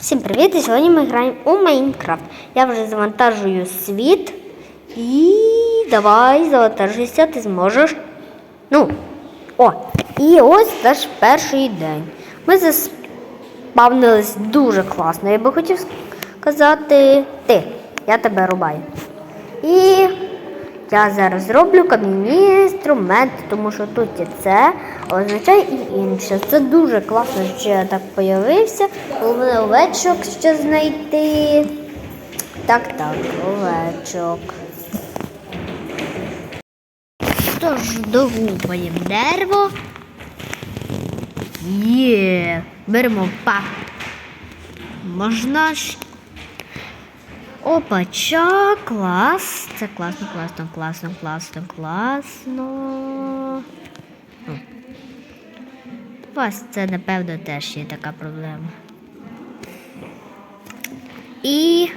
Всім привіт! І сьогодні ми граємо у Майнкрафт. Я вже завантажую світ. І давай завантажуйся, ти зможеш. Ну, о, і ось наш перший день. Ми заспавнились дуже класно. Я би хотів сказати ти. Я тебе рубаю. І я зараз зроблю кам'яні інструменти, тому що тут є це означає і інше. Це дуже класно, що я так появився. Головне овечок ще знайти. Так, так, овечок. Тож, догубаємо дерево. Є, беремо па. Можна ж Опача, клас. Це класно, класно, класно, класно, класно. У вас це, напевно, теж є така проблема. І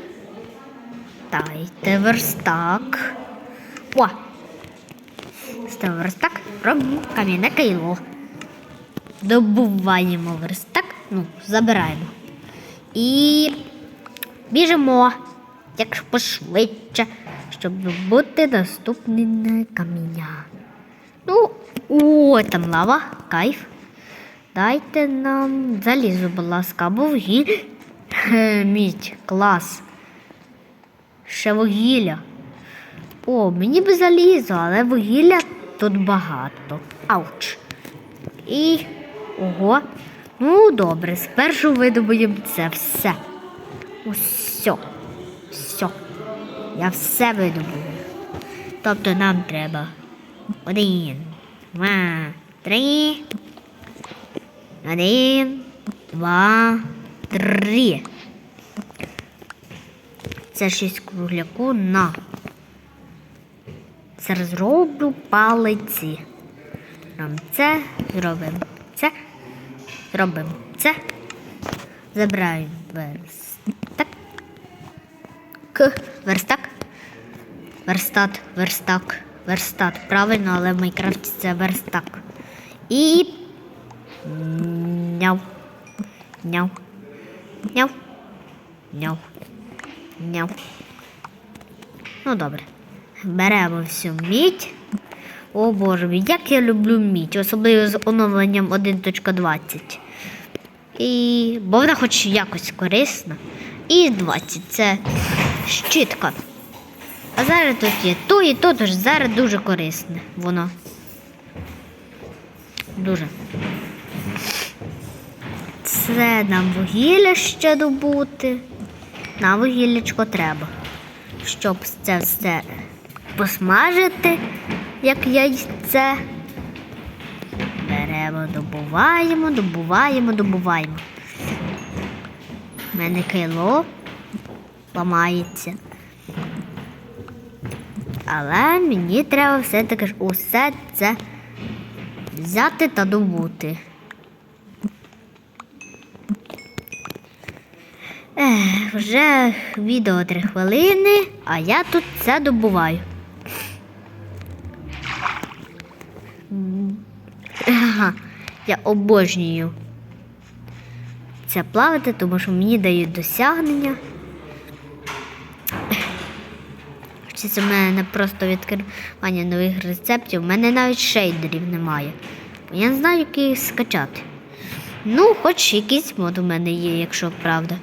дайте верстак. О! Ставимо верстак, робимо кам'яне кайло. Добуваємо верстак, ну, забираємо. І біжимо як пошвидше, щоб бути наступне каміння. Ну, о, там лава, кайф. Дайте нам залізо, будь ласка, або вугілля. Мідь, клас. Ще вугілля. О, мені би залізо, але вугілля тут багато. Ауч. І. Ого. Ну, добре, спершу видобуємо це все. Усьо. Я все видобую. Тобто нам треба один, два, три. Один, два, три. Це шість кругляку на. Зараз зроблю палиці. Нам це зробимо. Це зробимо. Це. Забираємо. К. Верстак. Верстат, верстак, верстат. Правильно, але в Майнкрафті це верстак. І. Няв. Няв. Няв. Няв. Няв. Ну, добре. Беремо всю мідь. О боже мій, як я люблю мідь, особливо з оновленням 1.20. І... Бо вона хоч якось корисна. І 20 це щітка. А зараз тут є то і то, тож зараз дуже корисне воно. Дуже. Це нам вугілля ще добути. На вугіллячко треба. Щоб це все посмажити, як яйце. Беремо, добуваємо, добуваємо, добуваємо. У мене кайло ламається. Але мені треба все-таки ж усе це взяти та добути. Ех, вже відео три хвилини, а я тут це добуваю. Ага, я обожнюю це плавати, тому що мені дають досягнення. Чи це в мене не просто відкривання нових рецептів, у мене навіть шейдерів немає. Бо я не знаю, як їх скачати. Ну, хоч якийсь мод у мене є, якщо правда.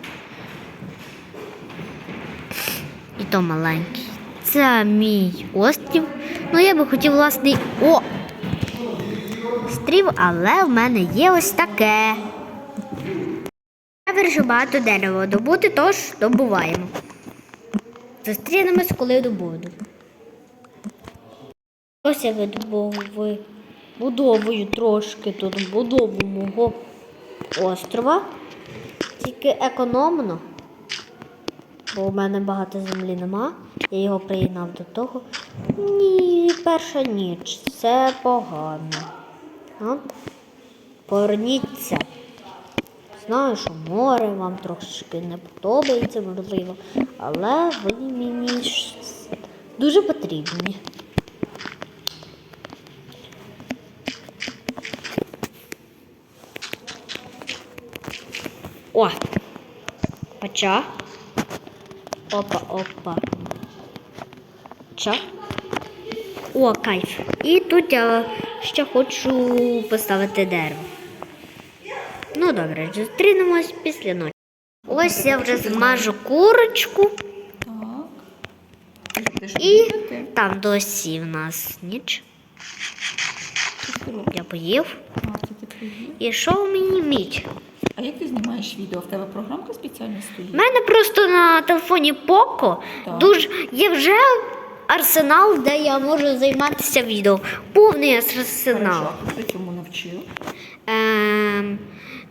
І то маленький. Це мій острів. Ну, я би хотів власний о! Стрів, але в мене є ось таке. Вирішив багато дерева добути, тож добуваємо. Зустрінемось, коли добуду. Ось я видобув- будовую трошки тут будову мого острова. Тільки економно, бо у мене багато землі нема. Я його приєднав до того. Ні, перша ніч. Це погано. А? Поверніться. Знаю, що море вам трошки не подобається, можливо, але ви мені дуже потрібні. О! Поча. Опа, опа. Ча. О, кайф. І тут я ще хочу поставити дерево. Ну добре, зустрінемось після ночі. Ось я вже змажу курочку. Так. Ти І там досі в нас ніч. Ти? Я поїв. Ти? І що мені міч? А як ти знімаєш відео? В тебе програмка спеціальна У мене просто на телефоні Poco дуже є вже арсенал, де я можу займатися відео. Повний арсенал. Хорошо, хто цьому навчив? Ем,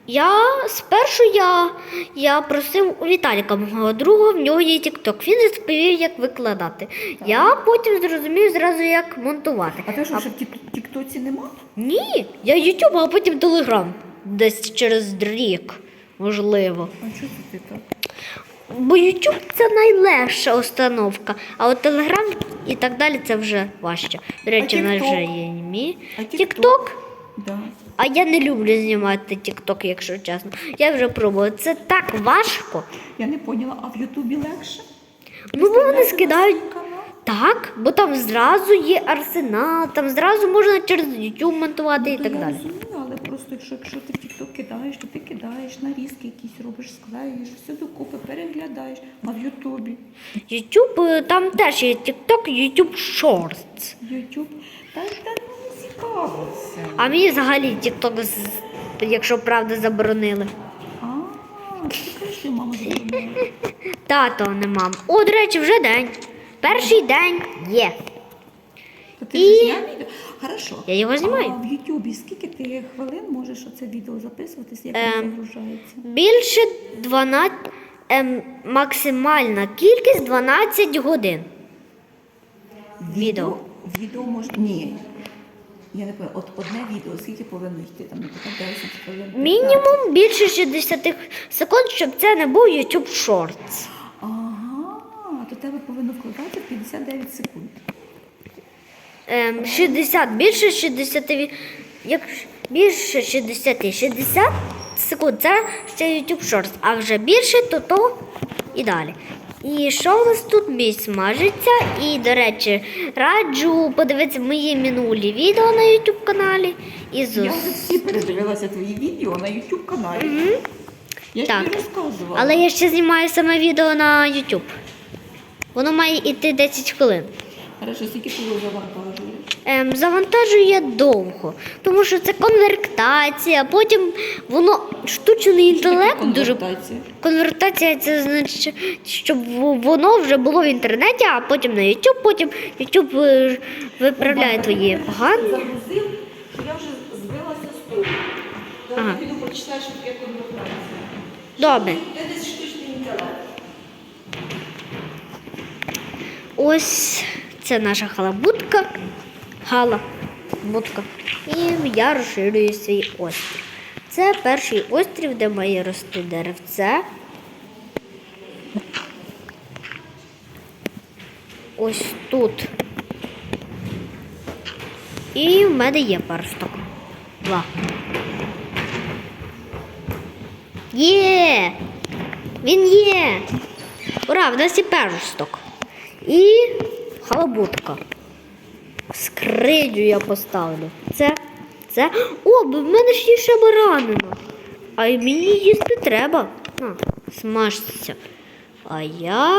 я спершу я, я просив у Віталіка, мого друга, в нього є TikTok. Він розповів, як викладати. Я потім зрозумів зразу, як монтувати. А ти що, вже в Тік- Тіктоці нема? Ні, я YouTube, а потім Telegram. Десь через рік, можливо. А чого ти так? Бо YouTube це найлегша установка, а от Telegram і так далі це вже важче. До речі, в нас вже є мій А TikTok. Да. А я не люблю знімати TikTok, якщо чесно. Я вже пробувала. Це так важко. Я не поняла, а в Ютубі легше? Ну, бо вони скидають. Так, бо там зразу є арсенал, там зразу можна через YouTube монтувати і То так я далі. розумію, але просто якщо, якщо ти в TikTok кидаєш, то ти кидаєш нарізки якісь робиш, склеюєш, все докупи, переглядаєш, а в Ютубі. YouTube, е, там теж є TikTok, YouTube Shorts. Ютуб. Та, та ну А мені взагалі з- якщо правда, заборонили. А, ти мама заборонила. Тато не мам. О, до речі, вже день. Перший день є. То ти І- вже зняв відео? Хорошо. Я його знімаю. А в Ютубі скільки ти хвилин можеш оце відео записуватись, як Ем. воно загружається? Більше 12, ем, максимальна кількість 12 годин. Відео. Відео може. Ні. Я не пам'ятаю, от одне відео, скільки повинно йти, там, наприклад, 10 хвилин. Мінімум більше 60 секунд, щоб це не був YouTube Shorts. Ага, то тебе повинно вкладати 59 секунд. Ем, 60, більше 60, як більше 60, 60 секунд це ще YouTube Shorts, а вже більше, то то і далі. І що у нас тут місць смажиться? І, до речі, раджу подивитися мої минулі відео на YouTube каналі. І Я зус... вже всі передивилася твої відео на YouTube каналі. Я Так. тобі розказувала. Але я ще знімаю саме відео на YouTube. Воно має йти 10 хвилин. Хорошо, скільки ти вже завантажуєш? Ем, завантажує довго, тому що це конвертація, потім воно штучний інтелект дуже. Конвертація. Конвертація це значить, щоб воно вже було в інтернеті, а потім на YouTube, потім YouTube е, виправляє твої погані. Я вже збилася з того. Ага. піду прочитаю, що таке конвертація. Добре. Це десь штучний інтелект. Ось це наша халабутка. Гала. Будка. І я розширюю свій острів. Це перший острів, де має рости деревце. Ось тут. І в мене є паросток. Два. Є! Він є! Ура, в нас є першосток. І халабутка. Скриню я поставлю. Це. Це. О, бо в мене ж є ще баранина. А й мені їсти треба. На, смажся. А я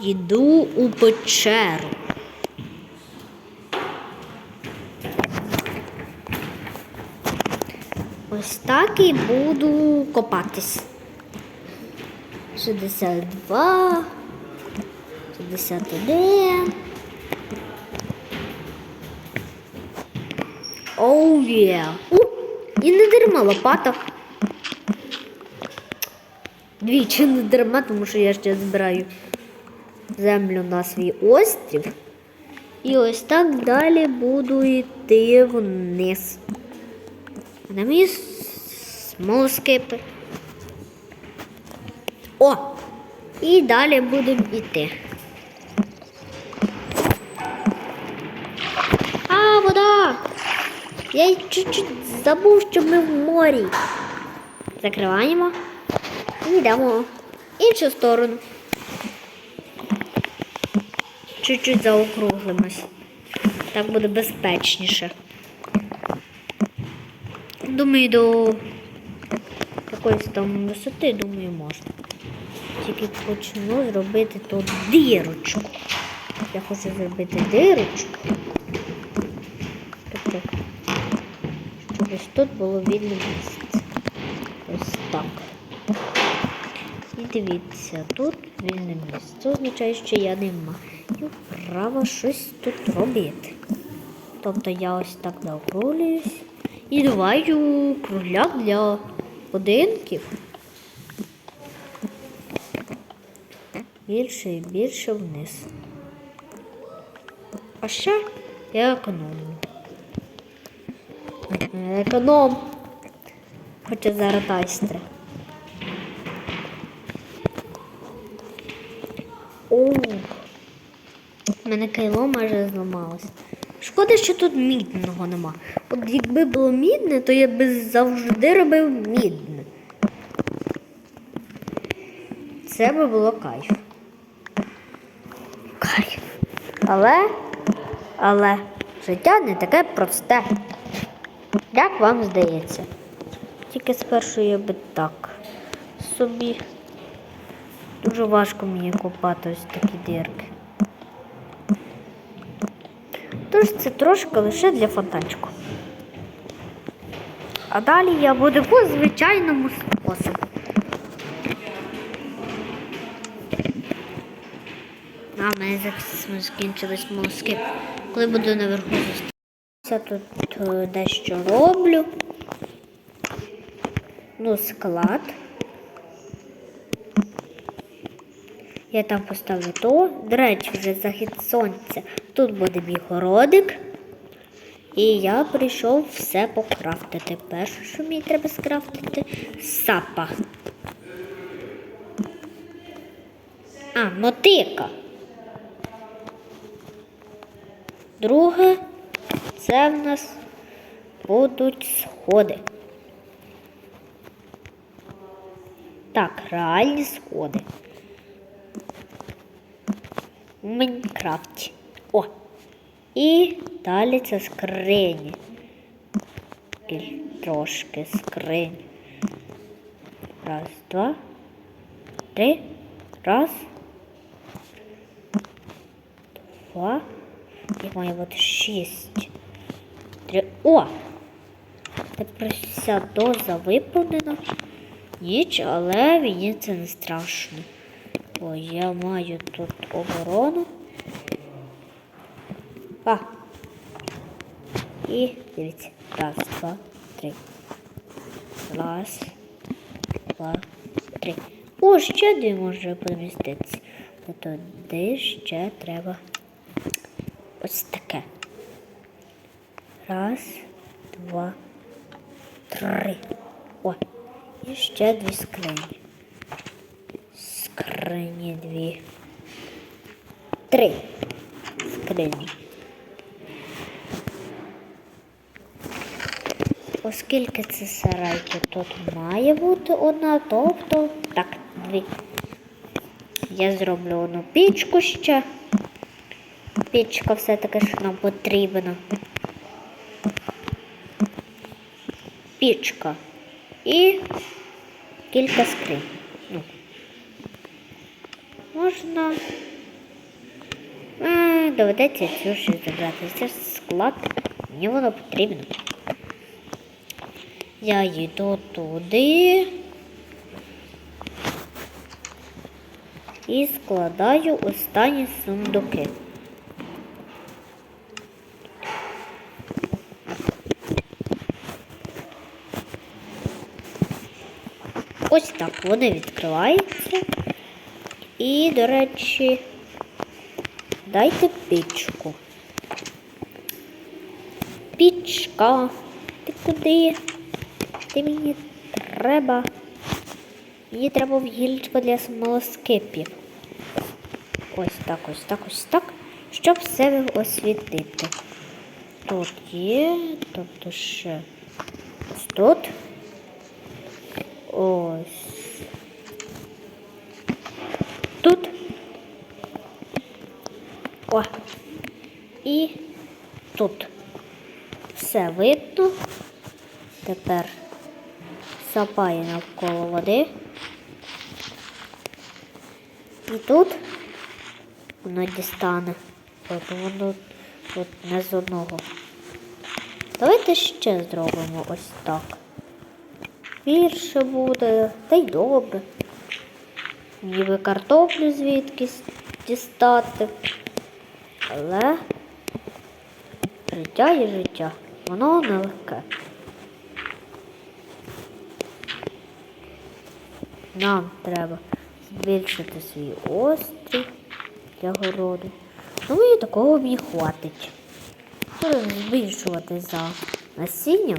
піду у печеру. Ось так і буду копатись. 62, 61. Оу є. У, і не дарма лопата. Двічі не дарма, тому що я ще збираю землю на свій острів. І ось так далі буду йти вниз. А де мої смолоскипи? О! І далі будемо йти. А, вода! Я чуть-чуть забув, що ми в морі. Закриваємо і йдемо. іншу сторону. Чуть-чуть заокруглимось. Так буде безпечніше. Думаю, до якоїсь там висоти, думаю, можна. Тільки почну зробити тут дірочку. Я хочу зробити дирочку. Тобто, щоб ось тут було вільне місце. Ось так. І дивіться, тут вільне місце. Це означає, що я не маю права щось тут робити. Тобто я ось так заокруглююсь і даваю кругляк для будинків. Більше і більше вниз. А ще я економлю. Економ. Хоча зараз тайстри. О, у мене кайло майже зламалось. Шкода, що тут мідного нема. От якби було мідне, то я би завжди робив мідне. Це би було кайф. Кайф. Але, але життя не таке просте. Як вам здається? Тільки спершу я би так собі. Дуже важко мені копати ось такі дірки. Тож це трошки лише для фонтанчику. А далі я буду по звичайному способу. А, в мене зараз скінчились молоски. Коли буду наверху зустрічатися, тут е, дещо роблю. Ну, склад. Я там поставлю то. До речі, вже захід сонця. Тут буде мій городик. І я прийшов все покрафтити. Перше, що мені треба скрафтити, сапа. А, мотика. Друге, це в нас будуть сходи. Так, реальні сходи. В Майнкрафті. О! І далі це скрині. Кіль- Трошки скринь. Раз, два, три. Раз. Два. Їх має бути шість. Три. О! Тепер вся доза виповнена. Ніч, але мені це не страшно. Бо я маю тут оборону. А. І дивіться. Раз, два, три. Раз, два, три. О, ще дві може поміститися. Туди ще треба ось таке. Раз, два, три. О, і ще дві скрині. Скрині дві. Три скрині. Оскільки це сарай, тут має бути одна, тобто так, дві. Я зроблю одну пічку ще. Пічка все-таки ж нам потрібна. Пічка. І кілька скринь. Ну. Можна. Е, доведеться цю ще забрати. Це склад. Мені воно потрібно. Я їду туди і складаю останні сундуки. Ось так вони відкриваються. І, до речі, дайте пічку. Пічка. Ти куди? Ти мені треба. Мені треба вугільчко для смолоскипів. Ось так, ось так, ось так. Щоб все освітити. Тут є, тобто ще ось тут. Ось. Тут. О. І тут. Все видно. Тепер сапає навколо води. І тут воно дістане. Воно тут не з одного. Давайте ще зробимо ось так. Більше буде, та й добре. Ніби картоплю звідкись дістати. Але життя є життя. Воно нелегке. Нам треба збільшити свій острів для городу. Ну і такого мені хватить. Треба збільшувати за насінням.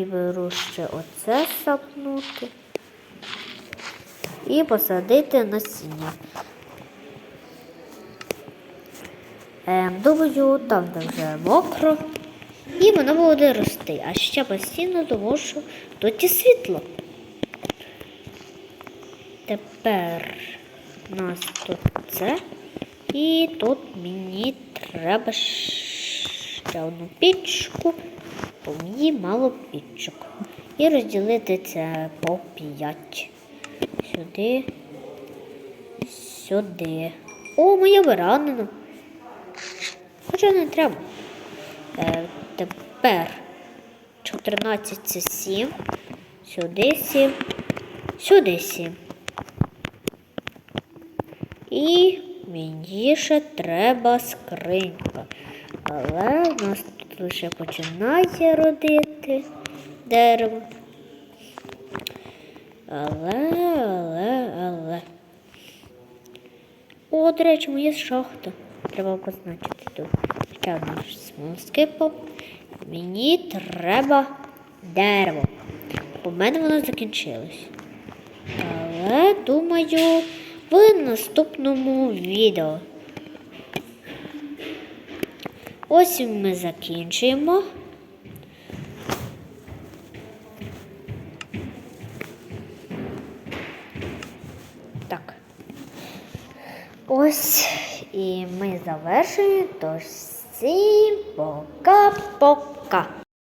І беру ще оце сапнути. І посадити насіння. Ем, думаю, там де вже мокро. І воно буде рости. А ще постійно, що тут і світло. Тепер у нас тут це. І тут мені треба ще одну пічку, бо мені мало пічок. І розділити це по п'ять. Сюди, сюди. О, моя баранина. Хоча не треба. Е, тепер 14 це 7. Сюди 7. Сюди 7. І мені ще треба скринька. Але в нас тут лише починає родити дерево. Але, але, але. О, до речі, моя шахта. Треба позначити тут. Ще одна смолскипа. Мені треба дерево. У мене воно закінчилось. Але думаю, в наступному відео. Ось ми закінчуємо. Так. Ось і ми завершуємо. Тож всім пока-пока.